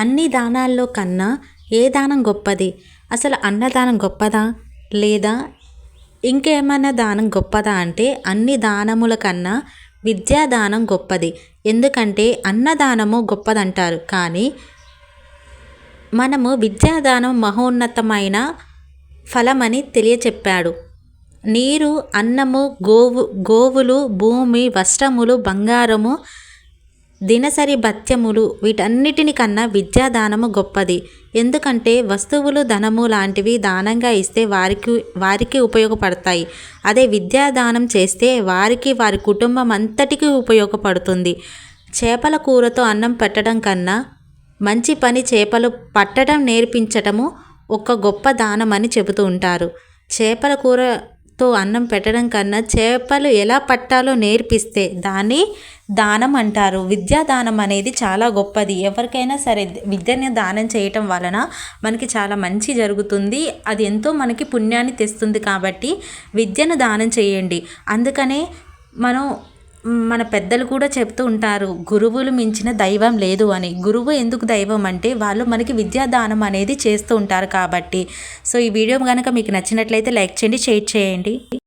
అన్ని దానాల్లో కన్నా ఏ దానం గొప్పది? అసలు అన్నదానం గొప్పదా? లేదా ఇంకేమైనా దానం గొప్పదా అంటే అన్ని దానముల కన్నా విద్యాదానం గొప్పది. ఎందుకంటే అన్నదానము గొప్పదంటారు. కానీ మనము విద్యాదానం మహోన్నతమైన ఫలమని తెలియచెప్పాడు. నీరు అన్నము గోవు గోవులు భూమి వస్త్రములు బంగారము దినసరి భత్యములు వీటన్నిటిని కన్నా విద్యాదానము గొప్పది. ఎందుకంటే వస్తువులు ధనము లాంటివి దానంగా ఇస్తే వారికి వారికి ఉపయోగపడతాయి. అదే విద్యాదానం చేస్తే వారికి వారి కుటుంబం అంతటికి ఉపయోగపడుతుంది. చేపల కూరతో అన్నం పెట్టడం కన్నా మంచి పని చేపలు పట్టడం నేర్పించటము ఒక గొప్ప దానం అని చెబుతూ ఉంటారు. చేపల కూర తో అన్నం పెట్టడం కన్నా చేపలు ఎలా పట్టాలో నేర్పిస్తే దాన్ని దానం అంటారు. విద్యాదానం అనేది చాలా గొప్పది. ఎవరికైనా సరే విద్యను దానం చేయటం వలన మనకి చాలా మంచి జరుగుతుంది. అది ఎంతో మనకి పుణ్యాన్ని తెస్తుంది కాబట్టి విద్యను దానం చేయండి. అందుకనే మనం మన పెద్దలు కూడా చెప్తూ ఉంటారు గురువులు మించిన దైవం లేదు అని. గురువు ఎందుకు దైవం అంటే వాళ్ళు మనకి విద్యాదానం అనేది చేస్తూ ఉంటారు కాబట్టి. సో ఈ వీడియో కనుక మీకు నచ్చినట్లయితే లైక్ చేయండి షేర్ చేయండి.